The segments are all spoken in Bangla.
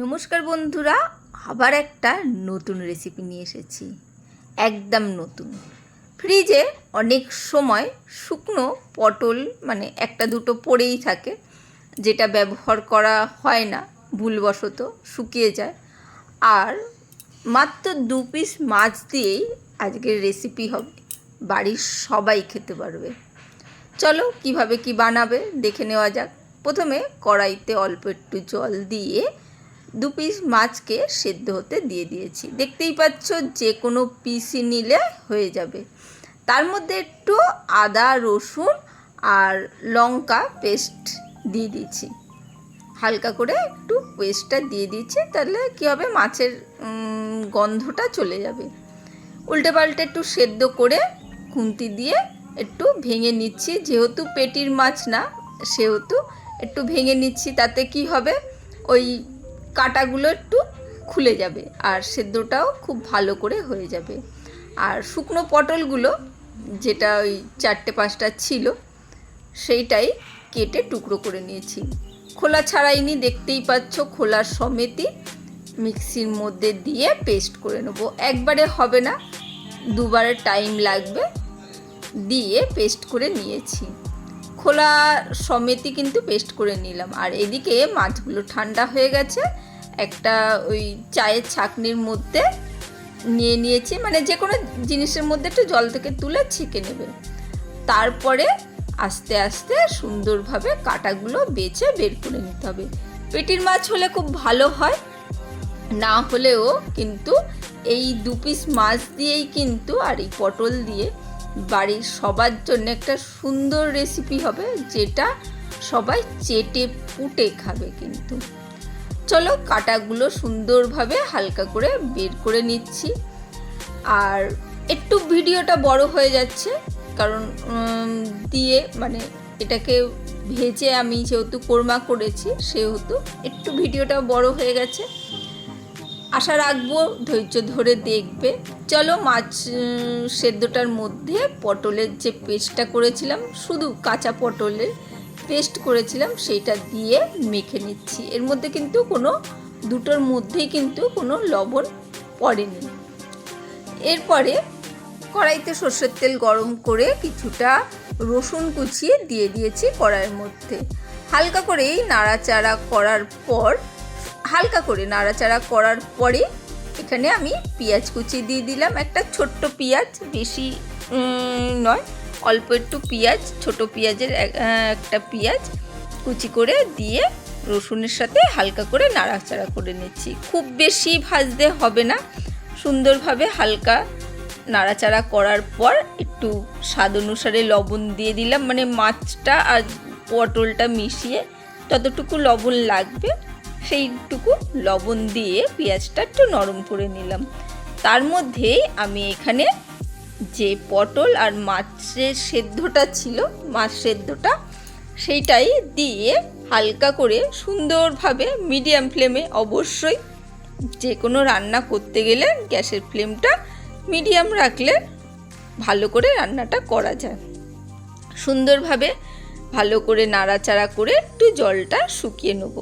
নমস্কার বন্ধুরা, আবার একটা নতুন রেসিপি নিয়ে এসেছি। একদম নতুন। ফ্রিজে অনেক সময় শুকনো পটল মানে একটা দুটো পড়েই থাকে, যেটা ব্যবহার করা হয় না, ভুলবশত শুকিয়ে যায়। আর মাত্র দু পিস মাছ দিয়েই আজকের রেসিপি হবে। বাড়ির সবাই খেতে পারবে। চলো, কীভাবে কি বানাবে দেখে নেওয়া যাক। প্রথমে কড়াইতে অল্প একটু জল দিয়ে দু পিস মাছকে সেদ্ধ হতে দিয়ে দিয়েছি। দেখতেই পাচ্ছ যে কোনো পিসই নিলে হয়ে যাবে। তার মধ্যে একটু আদা, রসুন আর লঙ্কা পেস্ট দিয়ে দিয়েছি। হালকা করে একটু পেস্টটা দিয়ে দিয়েছি, তাহলে কী হবে? মাছের গন্ধটা চলে যাবে। উল্টে পাল্টে একটু সেদ্ধ করে খুন্তি দিয়ে একটু ভেঙে নিচ্ছি। যেহেতু পেটির মাছ না, সেহেতু একটু ভেঙে নিচ্ছি, তাতে কি হবে? ওই কাটাগুলো একটু খুলে যাবে আর সেদ্ধটাও খুব ভালো করে হয়ে যাবে। আর শুকনো পটলগুলো যেটা ওই চারটে পাঁচটা ছিল, সেইটাই কেটে টুকরো করে নিয়েছি। খোলা ছাড়াইনি, দেখতেই পাচ্ছ খোলার সমেতই মিক্সির মধ্যে দিয়ে পেস্ট করে নেব। একবারে হবে না, দুবারে টাইম লাগবে, দিয়ে পেস্ট করে নিয়েছি। খোলা সমেতই কিন্তু পেস্ট করে নিলাম। আর এদিকে মাছগুলো ঠান্ডা হয়ে গেছে। একটা ওই চায়ের ছাকনির মধ্যে নিয়ে নিয়েছি। মানে যে কোনো জিনিসের মধ্যে একটু জল থেকে তুলে ছেঁকে নেবে। তারপরে আস্তে আস্তে সুন্দরভাবে কাটাগুলো বেছে বের করে নিতে হবে। পেটির মাছ হলে খুব ভালো হয়। না হলেও কিন্তু এই দু পিস মাছ দিয়েই কিন্তু আর এই পটল দিয়ে বাড়ির সবার জন্য একটা সুন্দর রেসিপি হবে, যেটা সবাই চেটে পুটে খাবে কিন্তু। চলো কাটাগুলো সুন্দরভাবে হালকা করে বের করে নিচ্ছি। আর একটু ভিডিওটা বড় হয়ে যাচ্ছে, কারণ দিয়ে মানে এটাকে ভেজে আমি যেহেতু কোরমা করেছি, সেহেতু একটু ভিডিওটা বড় হয়ে গেছে। আশা রাখব ধৈর্য ধরে দেখবে। চলো মাছ সেদ্ধটার মধ্যে পটলের যে পেস্টটা করেছিলাম, শুধু কাঁচা পটলের পেস্ট করেছিলাম, সেইটা দিয়ে মেখে নিচ্ছি। এর মধ্যে কিন্তু কোনো, দুটোর মধ্যেই কিন্তু কোনো লবণ পড়েনি। এরপরে কড়াইতে সর্ষের তেল গরম করে কিছুটা রসুন কুচিয়ে দিয়ে দিয়েছি কড়াইয়ের মধ্যে। হালকা করেই নাড়াচাড়া করার পর, হালকা করে নাড়াচাড়া করার পরে এখানে আমি পেঁয়াজ কুচি দিয়ে দিলাম। একটা ছোট্ট পেঁয়াজ, বেশি নয়, অল্প একটু পেঁয়াজ, ছোট পেঁয়াজের একটা পেঁয়াজ কুচি করে দিয়ে রসুনের সাথে হালকা করে নাড়াচাড়া করে নিচ্ছি। খুব বেশি ভাজতে হবে না। সুন্দরভাবে হালকা নাড়াচাড়া করার পর একটু স্বাদ অনুসারে লবণ দিয়ে দিলাম। মানে মাছটা আর পটলটা মিশিয়ে ততটুকু লবণ লাগবে সেইটুকু লবণ দিয়ে পেঁয়াজটা একটু নরম করে নিলাম। তার মধ্যে আমি এখানে যে পটল আর মাছের সেদ্ধটা ছিল, মাছ সেদ্ধটা, সেইটাই দিয়ে হালকা করে সুন্দরভাবে মিডিয়াম ফ্লেমে অবশ্যই যে কোনো রান্না করতে গেলে গ্যাসের ফ্লেমটা মিডিয়াম রাখলে ভালো করে রান্নাটা করা যায়। সুন্দরভাবে ভালো করে নাড়াচাড়া করে একটু জলটা শুকিয়ে নেব।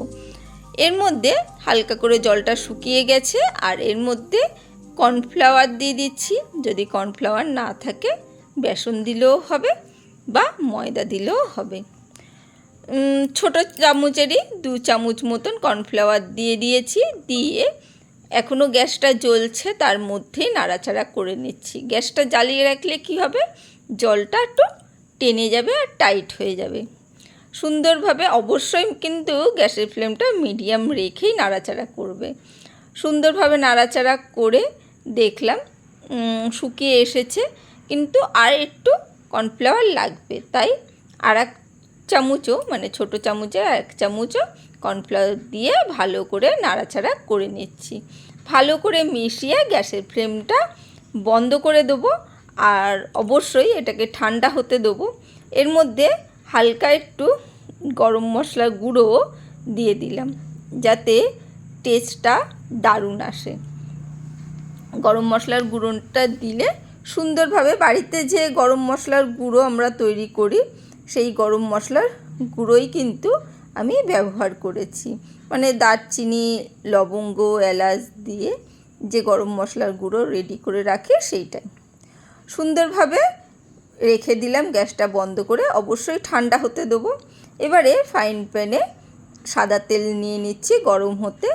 এর মধ্যে হালকা করে জলটা শুকিয়ে গেছে আর এর মধ্যে কর্নফ্লাওয়ার দিয়ে দিচ্ছি। যদি কর্নফ্লাওয়ার না থাকে, বেসন দিলেও হবে বা ময়দা দিলেও হবে। ছোট চামচেরই দু চামচ মতন কর্নফ্লাওয়ার দিয়ে দিয়েছি। দিয়ে এখনও গ্যাসটা জ্বলছে, তার মধ্যেই নাড়াচাড়া করে নিচ্ছি। গ্যাসটা জ্বালিয়ে রাখলে কি হবে? জলটা একটু টেনে যাবে আর টাইট হয়ে যাবে। সুন্দরভাবে অবশ্যই কিন্তু গ্যাসের ফ্লেমটা মিডিয়াম রেখেই নাড়াচাড়া করবে। সুন্দরভাবে নাড়াচাড়া করে দেখলাম শুকিয়ে এসেছে, কিন্তু আর একটু কর্নফ্লাওয়ার লাগবে। তাই আর এক চামচও মানে ছোট চামচে এক চামচও কর্নফ্লাওয়ার দিয়ে ভালো করে নাড়াচাড়া করে নিচ্ছি। ভালো করে মিশিয়ে গ্যাসের ফ্লেমটা বন্ধ করে দেবো, আর অবশ্যই এটাকে ঠান্ডা হতে দেবো। এর মধ্যে হালকা একটু গরম মশলার গুঁড়োও দিয়ে দিলাম, যাতে টেস্টটা দারুণ আসে। গরম মশলার গুঁড়োটা দিলে সুন্দরভাবে বাড়িতে যে গরম মশলার গুঁড়ো আমরা তৈরি করি, সেই গরম মশলার গুঁড়োই কিন্তু আমি ব্যবহার করেছি। মানে দারচিনি, লবঙ্গ, এলাচ দিয়ে যে গরম মশলার গুঁড়ো রেডি করে রাখি, সেইটাই। সুন্দরভাবে রেখে দিলাম গ্যাসটা বন্ধ করে। অবশ্যই ঠান্ডা হতে দেবো। এবারে ফাইন প্যানে সাদা তেল নিয়ে নিচ্ছি গরম হতে।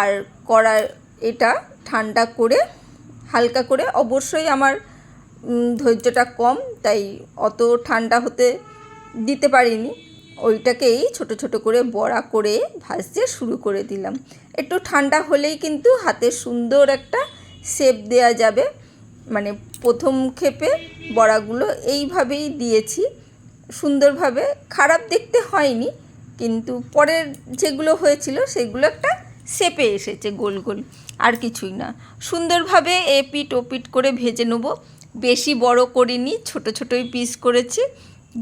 আর কড়ার এটা ঠান্ডা করে হালকা করে, অবশ্যই আমার ধৈর্যটা কম, তাই অত ঠান্ডা হতে দিতে পারিনি। ওইটাকেই ছোট ছোট করে বড়া করে ভাজতে শুরু করে দিলাম। একটু ঠান্ডা হলেই কিন্তু হাতে সুন্দর একটা শেপ দেয়া যাবে। মানে প্রথম ক্ষেপে বড়াগুলো এইভাবেই দিয়েছি। সুন্দরভাবে খারাপ দেখতে হয়নি, কিন্তু পরের যেগুলো হয়েছিল সেগুলো একটা শেপে এসেছে গোল গোল, আর কিছুই না। সুন্দরভাবে এপিট ওপিট করে ভেজে নেব। বেশি বড় করিনি, ছোট ছোটোই পিস করেছি,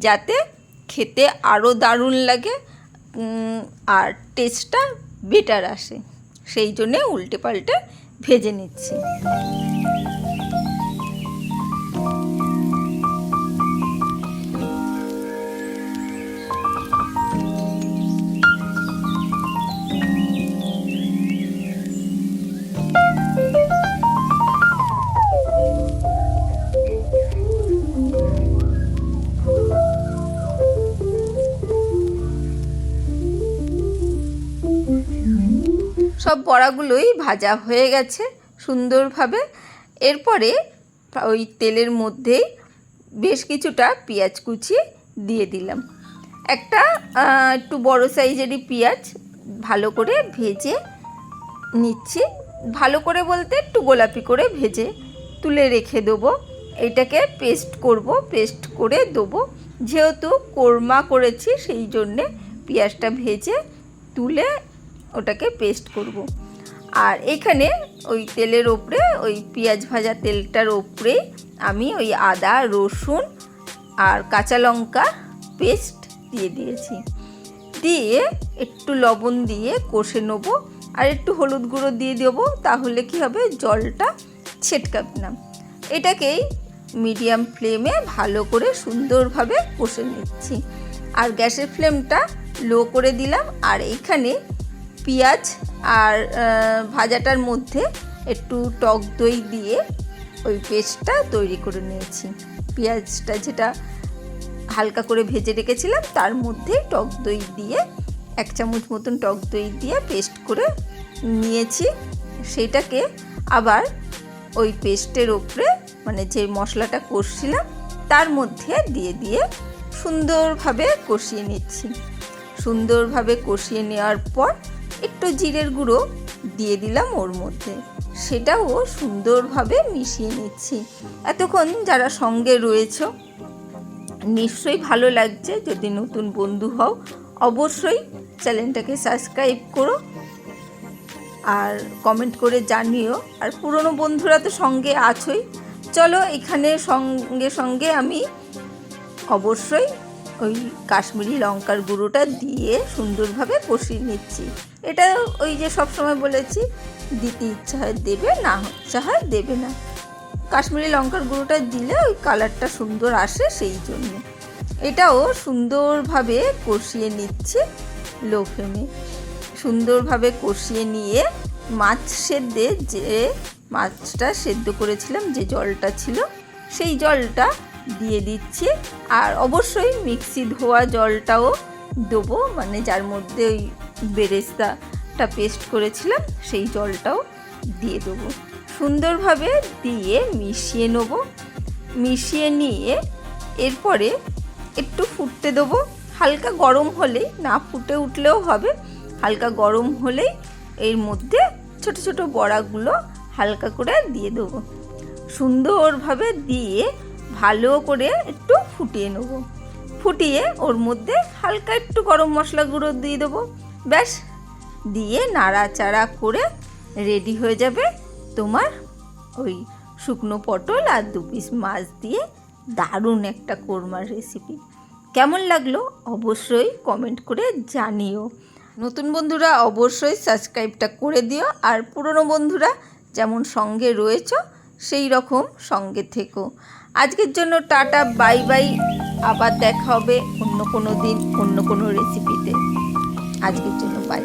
যাতে খেতে আরও দারুণ লাগে আর টেস্টটা বেটার আসে। সেই জন্যে উল্টে পাল্টে ভেজে নিচ্ছি। বড়াগুলোই ভাজা হয়ে গেছে সুন্দরভাবে। এরপরে ওই তেলের মধ্যেই বেশ কিছুটা পেঁয়াজ কুচি দিয়ে দিলাম। একটা একটু বড় সাইজেরই পেঁয়াজ ভালো করে ভেজে নিচ্ছি। ভালো করে বলতে একটু গোলাপি করে ভেজে তুলে রেখে দেবো। এটাকে পেস্ট করব, পেস্ট করে দেবো। যেহেতু কোরমা করেছি, সেই জন্যে পেঁয়াজটা ভেজে তুলে ওটাকে পেস্ট করব। আর এখানে ওই তেলের ওপরে, ওই পেঁয়াজ ভাজা তেলটার ওপরে আমি ওই আদা, রসুন আর কাঁচা লঙ্কা পেস্ট দিয়ে দিয়েছি। দিয়ে একটু লবণ দিয়ে কষে নেব আর একটু হলুদ গুঁড়ো দিয়ে দেবো, তাহলে কি হবে জলটা ছেটকাবে না। এটাকেই মিডিয়াম ফ্লেমে ভালো করে সুন্দরভাবে কষে নিচ্ছি। আর গ্যাসের ফ্লেমটা লো করে দিলাম। আর এইখানে পেঁয়াজ আর ভাজাটার মধ্যে একটু টক দই দিয়ে ওই পেস্টটা তৈরি করে নিয়েছি। পেঁয়াজটা যেটা হালকা করে ভেজে রেখেছিলাম, তার মধ্যে টক দই দিয়ে, এক চামচ মতন টক দই দিয়ে পেস্ট করে নিয়েছি। সেটাকে আবার ওই পেস্টের ওপরে মানে যে মশলাটা কষছিলাম, তার মধ্যে দিয়ে দিয়ে সুন্দরভাবে কষিয়ে নিচ্ছি। সুন্দরভাবে কষিয়ে নেওয়ার পর একটু জিরের গুঁড়ো দিয়ে দিলাম ওর মধ্যে। সেটাও সুন্দরভাবে মিশিয়ে নিচ্ছি। এতক্ষণ যারা সঙ্গে রয়েছে, নিশ্চয়ই ভালো লাগছে। যদি নতুন বন্ধু হও, অবশ্যই চ্যানেলটাকে সাবস্ক্রাইব করো আর কমেন্ট করে জানিও। আর পুরনো বন্ধুরা তো সঙ্গে আছোই। চলো এখানে সঙ্গে সঙ্গে আমি অবশ্যই ওই কাশ্মীরি লঙ্কার গুঁড়োটা দিয়ে সুন্দরভাবে কষিয়ে নিচ্ছি। এটা ওই যে সব সময় বলেছি, দিতে ইচ্ছা হয় দেবে, না ইচ্ছা হয় দেবে না। কাশ্মীরি লঙ্কার গুঁড়োটা দিলে ওই কালারটা সুন্দর আসে সেই জন্য। এটাও সুন্দরভাবে কষিয়ে নিচ্ছি লো ফ্লেমে সুন্দরভাবে কষিয়ে নিয়ে মাছ সেদ্ধে যে মাছটা সেদ্ধ করেছিলাম, যে জলটা ছিল, সেই জলটা দিয়ে দিচ্ছি। আর অবশ্যই মিক্সি ধোয়া জলটাও দেবো। মানে যার মধ্যে ওই বেরেস্তাটা পেস্ট করেছিলাম, সেই জলটাও দিয়ে দেবো। সুন্দরভাবে দিয়ে মিশিয়ে নেব। মিশিয়ে নিয়ে এরপরে একটু ফুটতে দেবো। হালকা গরম হলেই, না ফুটে উঠলেও হবে। হালকা গরম হলেই এর মধ্যে ছোট ছোট বড়াগুলো হালকা করে দিয়ে দেবো। সুন্দরভাবে দিয়ে ভালো করে একটু ফুটিয়ে নেব। ফুটিয়ে ওর মধ্যে হালকা একটু গরম মশলা গুঁড়ো দিয়ে দেবো। ব্যাস, দিয়ে নাড়াচাড়া করে রেডি হয়ে যাবে তোমার ওই শুকনো পটল আর দু পিস মাছ দিয়ে দারুণ একটা কোরমার রেসিপি কেমন লাগল অবশ্যই কমেন্ট করে জানিও। নতুন বন্ধুরা অবশ্যই সাবস্ক্রাইবটা করে দিও আর পুরনো বন্ধুরা যেমন সঙ্গে রয়েছ, সেই রকম সঙ্গে থেকো। আজকের জন্য টাটা, বাই বাই। আবার দেখা হবে অন্য কোনো দিন, অন্য কোনো রেসিপিতে আজকের জন্য বাই